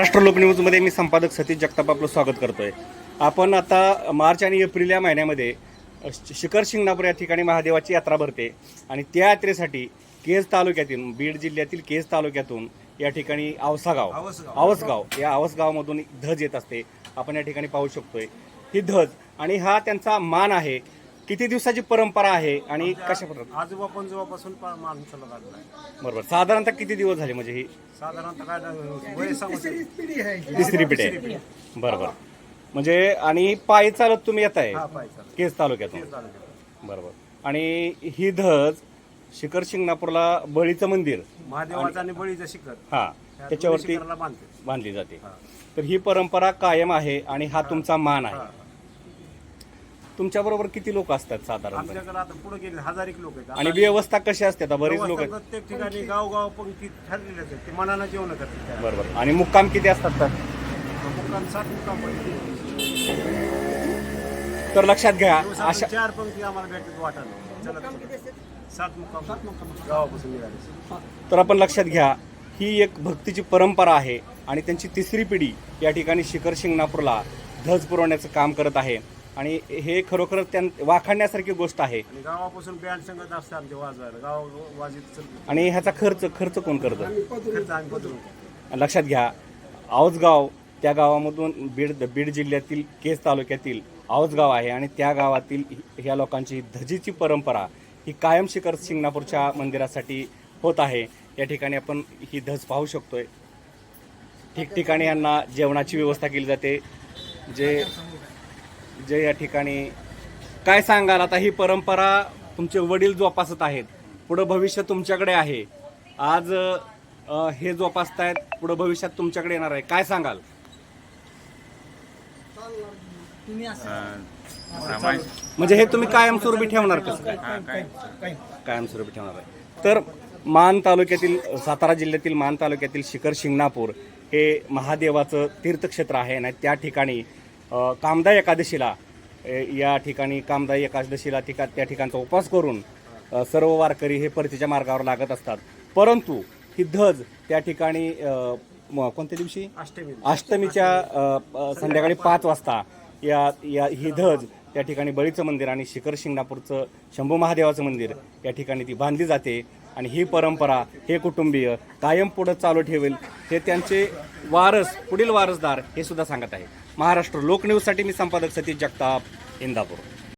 महाराष्ट्र लोकन्यूजमध्ये मी संपादक सतीश जगताप आपलं स्वागत करतोय. आपण आता मार्च आणि एप्रिल या महिन्यामध्ये शिखर शिंगणापूर या ठिकाणी महादेवाची यात्रा भरते आणि त्या यात्रेसाठी केज तालुक्यातील बीड जिल्ह्यातील केज तालुक्यातून या ठिकाणी आवसगाव. आवसगाव. या आवसगावामधून धज येत असते. आपण या ठिकाणी पाहू शकतोय. ही धज आणि हा त्यांचा मान आहे किती दिवसाची परंपरा आहे आणि कशा प्रकारे आजोबा पंजोबापासून पा- माणसाला लागला आहे. बरोबर. साधारणतः किती दिवस झाले म्हणजे ही साधारणतः काय ना- वय सांगू शकतो. तिसरी पिढी आहे. बरोबर. म्हणजे आणि पायी चालत तुम्ही येत आहे हा केज तालुक्यातून. तेच. बरोबर. आणि ही धज शिखर शिंगणापूरला बळीचं मंदिर. महादेवाचा आणि बळीचं शिखर. हा ह्या दोन्ही त्याच्यावरती शिखराला बांधते. बांधली जाते. हा. तर ही परंपरा कायम आहे आणि हा तुमचा मान. आहे. तुमच्या बरोबर किती लोक असतात साधारण आमच्याकडे आता पुढे गेले हजार एक लोक आहेत. आणि व्यवस्था कशी असते आता? बरेच लोक व्यवस्था आहेत. प्रत्येक ठिकाणी गाव गाव पंक्ती ठरलेले आहेत. ते मनानं जेवण करतात बरोबर. आणि मुक्काम किती असतात तर? मुक्काम सात मुक्काम तर लक्षात घ्या अशा चार पंक्ती आम्हाला भेटतात वाटायला. चलत चलत. सात मुक्काम. सात मुक्काम. गावापासून निघाले. तर आपण लक्षात घ्या ही एक भक्तीची परंपरा आहे आणि त्यांची तिसरी पिढी या ठिकाणी शिखर शिंगणापूरला धज पुरवण्याचं काम करत आहे. आणि हे खरोखर त्यां वाखाणण्यासारखी गोष्ट आहे. आणि गावापासून बँड संगत असते आमचे वाजवायला. गाव वाजित आणि ह्याचा खर्च खर्च कोण करतं? खर्च आम्ही बदलून लक्षात घ्या औजगाव त्या गावामधून बीड बीड जिल्ह्यातील केस तालुक्यातील औजगाव आहे आणि त्या गावातील ह्या लोकांची धजीची परंपरा ही कायम शिखर शिंगणापूरच्या मंदिरासाठी होत आहे. या ठिकाणी आपण ही धज पाहू शकतोय. ठिकठिकाणी यांना जेवणाची व्यवस्था केली जाते. जे जे या ठिकाणी. काय सांगाल? आता ही परंपरा तुमचे वडील जोपासत आहेत. पुढं भविष्य तुमच्याकडे आहे. आज अ, हे जोपासतायत पुढं भविष्यात तुमच्याकडे येणार आहे. काय सांगाल? म्हणजे हे तुम्ही कायमस्वरूपी ठेवणार कसं? काय कायमस्वरूपी ठेवणार आहे. तर मान तालुक्यातील सातारा जिल्ह्यातील मान तालुक्यातील शिखर शिंगणापूर हे महादेवाचं तीर्थक्षेत्र आहे आणि त्या ठिकाणी कामदा एकादशीला या ठिकाणी कामदा एकादशीला ठिका त्या ठिकाणचा उपवास करून सर्व वारकरी हे परतीच्या मार्गावर लागत असतात. परंतु ही धज त्या ठिकाणी कोणत्या दिवशी? अष्टमी. अष्टमीच्या संध्याकाळी पाच वाजता या या ही धज त्या ठिकाणी बळीचं मंदिर आणि शिखर शिंगणापूरचं शंभू महादेवाचं मंदिर या ठिकाणी ती बांधली जाते. आणि ही परंपरा हे कुटुंबीय कायम पुढं चालू ठेवेल हे त्यांचे वारस पुढील वारसदार हे सुद्धा सांगत आहे महाराष्ट्र लोकन्यूजसाठी मी संपादक सतीश जगताप इंदापूर.